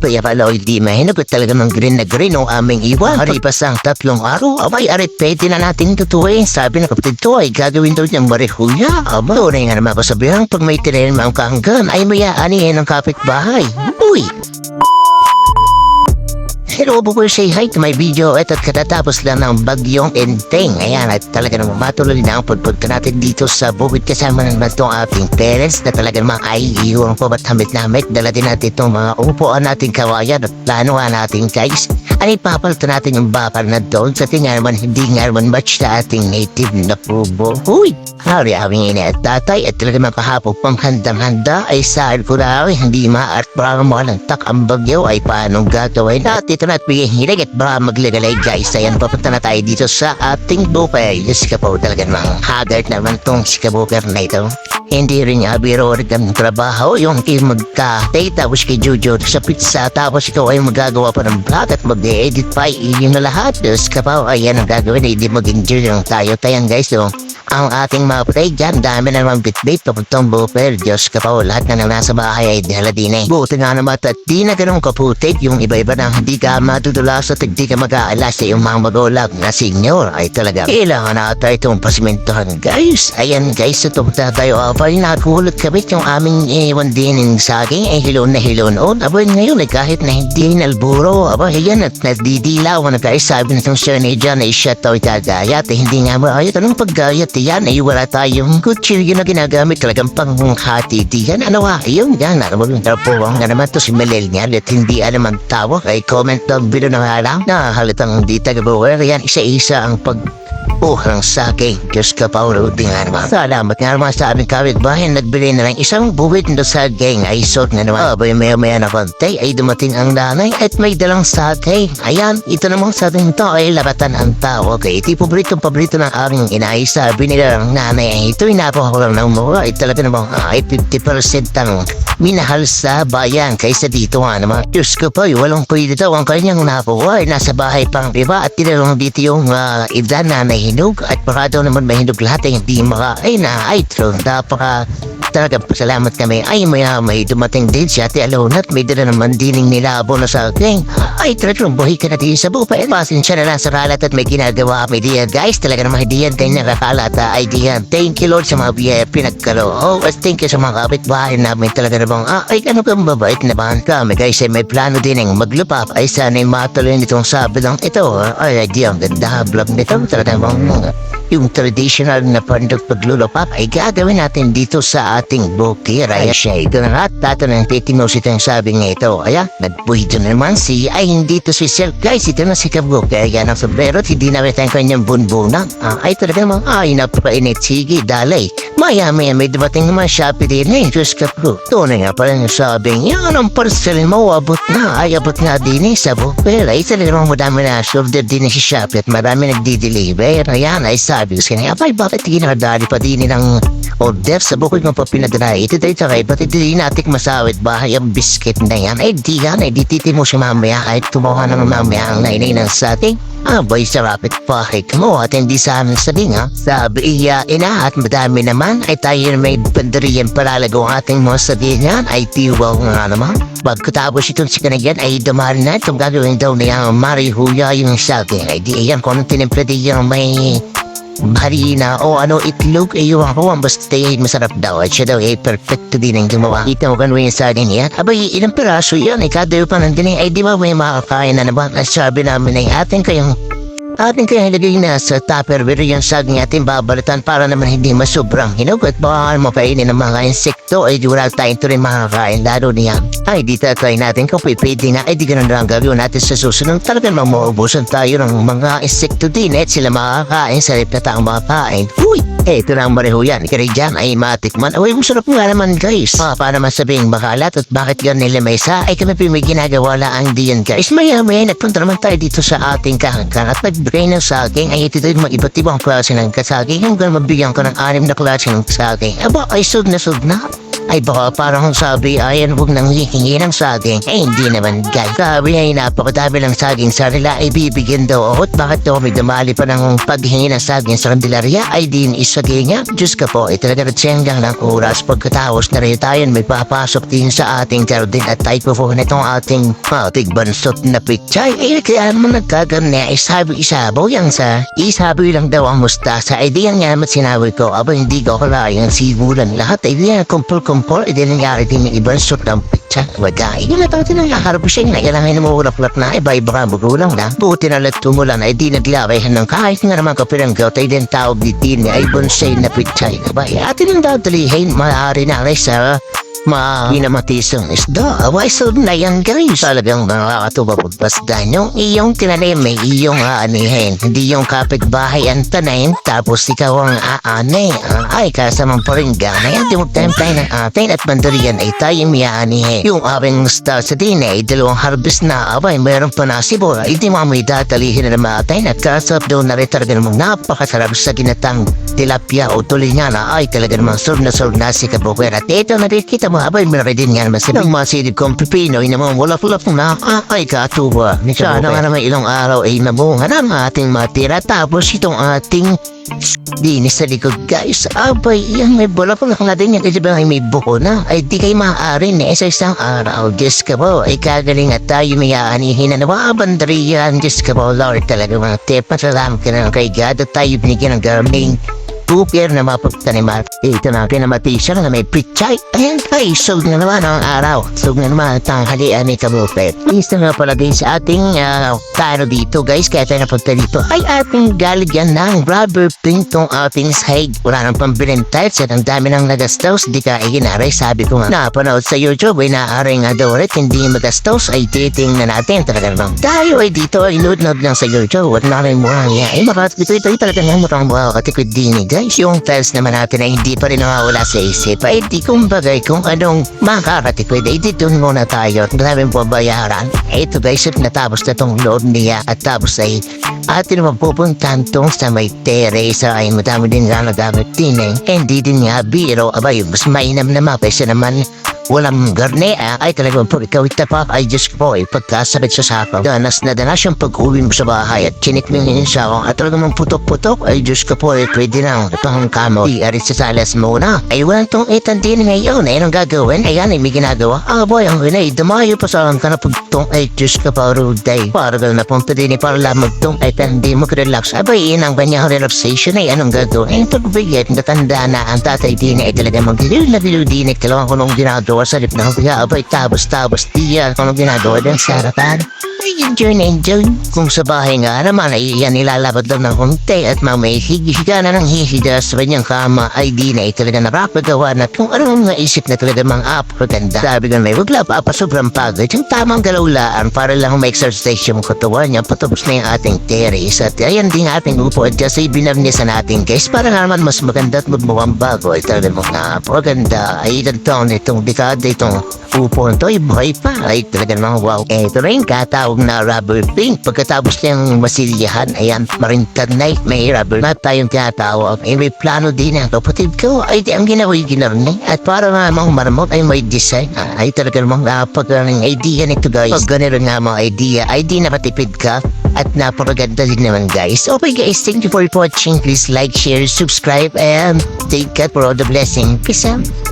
Kaya pala hindi mahinog at talaga ng green na green ang aming iwan. Haripas ang tatlong araw, abay arit pwede na natin tutuin. Sabi ng kapatid ko ay gagawin daw niyang marihuya. Aba, tunay nga naman ako sabihan pag may tinayin mo ang kaanggan ay maya anihin ng kapitbahay. Uy! Hello, bukol say hi to my video. Ito at katatapos lang ng bagyong enteng. Ayan, at talaga naman matuloy na ang pagpunta natin dito sa bukid kasama naman itong ating parents na talaga naman ay iyon po ba't hamit na hamit. Dala din natin itong mga upuan nating kawayan at plano natin guys. Ay papalto natin yung bakal na doon sa tingnan naman hindi nga naman match sa ating native na pubo. Huy! Hari aming ina at tatay at talaga naman kahapon pang handang-handa ay saan ko na ay hindi maaart para malantak ang bagyo ay paano gagawin at ito na at bigay hilig at baka magligalay guys ayan papunta na tayo dito sa ating buffet yes ka po talaga namang haggard naman tong si kabuker na ito hindi rin nga biro ang trabaho. Yung kayo magka-tay tapos kay Jojo sa pizza tapos ikaw ay magagawa pa ng vlog at mag-edit pa. Iyon na lahat. Diyos ka pa ayan ang gagawin. Hindi mag-enjoy lang tayo. Tayan guys so ang ating mga play dyan, dami na naman bitbit papuntang buffer. Diyos ka pa, lahat na nasa bahay ay dinala din eh. Buti nga naman at di na ganun kaputik yung iba-iba na hindi ka matutulas at hindi ka mag-aalas sa iyong mga magulang na senior ay talaga. Kailangan na tayo itong pasimentohan guys. Ayan guys, ito pa tayo apay nakulot kabit yung aming iwan din ng saging ay hilon na hilon on. Aba ngayon ay kahit na hindi nalburo, aba ayan at nadidilaw na guys sabi na itong sir na dyan ay siya to itagayat eh, hindi nga maayot anong paggayat yan ay wala tayong kutsilyo na ginagamit talagang panghati diyan. Ano nga, yun yan. Ano mo yung nga naman to si Millennial at hindi alam ang tawag ay comment down below na nga lang na halitang di taga-bower. Yan, isa-isa ang pag Uhang sake, Diyos ka pa nga naman. Salamat nga naman sa aming kapitbahay nagbili na ng isang buwit na saging ay sort nga naman. Abay maya maya na konti ay dumating ang nanay at may dalang sake. Ayan, ito namang sa ating to ay labatan ang tao. Okay, ito paborito paborito ng aming inay. Sabi nila ng nanay ay ito'y napakakulang ng mura. Ay talaga namang ay 50% ang minahal sa bayan kaysa dito nga naman. Diyos ko pa, walang pwede daw ang kanyang nakuha ay nasa bahay pang diba at tinanong dito yung uh, edad na nahinog at baka daw naman mahinog lahat ay hindi maka ay na ay true napaka talaga pasalamat kami. Ay maya may dumating din si ate Alona at may dala naman dining nilabo na sa akin. Ay talagang buhay ka na din sa bupa pasensya na lang sa kalat at may ginagawa kami diyan guys. Talaga naman diyan tayo nakakalat ay diyan. Thank you Lord sa mga biyaya pinagkalo oh as thank you sa mga kapitbahay namin talaga namang ah, ay ano kang babait naman kami guys. Ay may plano din ang maglupap. Ay sana'y matuloy nitong sabi lang ito ah. ay ay di ang ganda vlog nito. Talaga namang yung traditional na pandog paglulupap ay gagawin natin dito sa ating bukir. Ay siya ito na nga, tato ng titinosit ang sabi nga ito. Kaya, nagpuhito na naman si, ay hindi to si Sel. Guys, ito na si Kabuk. Kaya yan ang sombrero, hindi na rin ang kanyang bunbunan. Ah, ay talaga naman, ay napakainit. Sige, dalay. Maya maya may dumating naman Shopee din. Ay, Diyos ka po. Tunay nga pala yung sabi niya, anong parcel mo, abot na. Ay, abot na din eh, sa bukir. Ay, talaga naman madami na shoulder din si Shopee at marami nagdi-deliver. Ayan, ay sabi ko sa kanya, abay, bakit ginadali pa din ng order sa bukod mo pa pinadala? Ito tayo takay, ba't hindi natik masawit bahay ang biscuit na yan? Ay, di yan, ay di titi mo siya mamaya kahit tumuha ng mamaya ang nainay ng sating. Abay, sarapit pakit mo at hindi sa amin sabi nga. Sabi iya ina at madami naman ay tayo may banderiyan palalago ang ating mga sabi nga ay tiwaw nga naman. Pagkatapos itong si kanagyan ay dumari na itong gagawin daw niya marihuya yung sabi. Ay di iyan kung anong tinimpla di yung may harina o ano itlog ay yung ako ang basta ay masarap daw at siya daw ay perfecto din ang gumawa. Kita mo kan yung sa yan. Abay, ilang piraso yan. Ikadayo pa nandun eh. Ay di ba may makakain na naman? At sabi namin ay atin kayong atin kaya ilagay na sa tupperware yung saging ating babalitan para naman hindi masobrang hinog at baka mapainin ng mga insekto ay wala tayong tuloy makakain lalo niya. Ay di tatry natin kung pwede na ay di ganun lang gawin natin sa susunod talagang mamaubusan tayo ng mga insekto din at sila makakain sa lip na taong makakain. Uy! Eto na ang mareho yan. Kaya dyan ay matikman. Uy, masarap nga naman guys. Ah, para masabing makalat at bakit yan nila may isa ay kami may ginagawa lang diyan guys. Maya maya nagpunta naman tayo dito sa ating kahangkan at nagbigay ng saging ay ito din mga iba't ibang klase ng kasaging hanggang mabigyan ko ng anim na klase ng saging. Aba ay sug na sug na. Ay baka parang sabi ay ano huwag nang hihingi ng saging. Eh hindi naman guys. Sabi ay napakadami ng saging sa nila ay bibigyan daw ako. At bakit daw may damali pa ng paghingi ng saging sa Candelaria ay din isagay niya. Diyos ka po, ay talaga nagsenggang ng oras pagkatapos na rin tayo may papasok din sa ating jardin at tayo po na itong ating ating bansot na pichay. Eh kaya naman nagkaganyan ay sabi isabaw yan sa isabi lang daw ang mustasa. Ay di yan nga naman sinabi ko, aba hindi ko kalayan simulan lahat. Ay di kumpul-kumpul, ay di nangyari din yung ibang sot ng pichay. Wagay. Yung natawag din ang nakarap siya na kailangan na mawulap-lap na iba-iba ka magulang na. Buti na lang tumulan ay di naglaway ng kahit nga naman kapirang gout ay din tawag di din ay bonsai na pichay. Abay, atin ang dadalihin, maaari na rin sa Ma, pinamatisong isda. Away so na yan guys. Talagang nakakatuwa pagbasdan. Yung iyong tinanim, may iyong aanihin. Hindi yung kapitbahay ang tanayin, tapos ikaw ang aani. Ay, kasamang paringgan. Ngayon, timog-time tayo ng atin at bandarian ay tayo may aanihin. Yung aming star sa din ay dalawang harvest na. Abay, meron pa na sibol. Hindi mo may datalihin na naman atin at kasap doon na rin talaga namang napakasarap sa ginatang tilapia o tuloy nga na ay talaga namang sur na sur na si Kabukwera. At ito na mo, abay meron din nga naman silang masilip kong pipino, ay naman wala-wala na ah, ay katuwa. Sana nga naman ilang araw ay nabunga na ang ating matira. Tapos itong ating dinis sa likod guys. Abay, yan may bola ko na din yan kasi ba ay may buko na. Ay di kayo maaari na sa isang araw. Diyos ka po, ay kagaling at tayo may aanihin na nawabandariyan. Diyos ka po, Lord talaga mga tip. Masalamat ka na kay God at tayo binigyan ng garming Super na mapagtaniman. Ito na pinamatisya na may pichay. Ayan ay, sug na naman ang araw. Sug na naman ang tanghalian ni Kabupe. Isa nga pala din sa ating uh, tano dito guys. Kaya tayo napunta dito. Ay ating galigyan ng rubber pink tong ating side. Wala nang pambilin tiles at ang dami ng nagastos. Di ka ay. Sabi ko nga, napanood sa YouTube ay naaring nga daw ulit. Hindi magastos ay titingnan natin. Talaga naman. Tayo ay dito ay load-load lang sa YouTube. At narin mo ang iya. Ay makatipid ito. Ito talaga nga murang mga katipid din eh, guys. Yung tiles naman natin ay hindi pa rin nawawala sa isip. Ay di kumbagay kung anong makakatipid. Ay di dun muna tayo. At maraming pabayaran. Ito guys at natapos na tong load niya. At tapos ay atin naman pupuntahan tong sa may terrace. Ay madami din nga nagamit din eh. Hindi din nga biro. Abay mas mainam na mapesa naman walang garne ah, ay talagang po ikaw itapak ay Diyos po ay pagkasabit sa sakaw. Danas na danas yung pag-uwi mo sa bahay at chinikmingin sa ako at talagang putok-putok ay Diyos ko po ay pwede na itong kamo. Iarit sa salas muna. Ay walang tong itan din ngayon ay anong gagawin? Ayan ay may ginagawa. Ah boy ang ginay dumayo pa sa ka na pagtong ay Diyos ko po ruday. Para gal na punta din para lamag tong ay hindi mo relax. Abay yun ang kanyang relaxation ay anong gagawin? Ay pagbigyan natanda na ang tatay din ay talaga magliliw na biliw din ay kailangan ko nung ginagawa sa lip ng abay tapos-tapos diyan kung ginagawa din sa harapan. Enjoy na enjoy. Kung sa bahay nga naman ay yan ilalabad lang ng konti at mamay higa na ng hihiga sa kanyang kama ay di na ay talaga nakapagawa na kung anong naisip na talaga mga apaganda. Sabi nga may wagla pa pa sobrang pagod yung tamang galawlaan para lang ma-exercise yung katawan niya patapos na yung ating terrace at ayan din ating upo at kasi binarnisa natin guys para naman mas maganda at magmukhang bago ay talaga mga apaganda ay ilang taon itong dekada itong upo nito ay buhay pa ay talaga mga wow. Eh, ito rin katawag na rubber pink. Pagkatapos niyang masilyahan, ayan, marintag na may rubber mat tayong tinatawag. Eh, may plano din ang kapatid ko. Ay, di ang ginawa yung ginarni. At para nga mga maramot ay may design. Ah, ay talaga namang kapag ng idea nito guys. Pag ganun nga mga idea, ay di nakatipid ka. At napakaganda din naman guys. Okay guys, thank you for watching. Please like, share, subscribe, and take care for all the blessing. Peace out.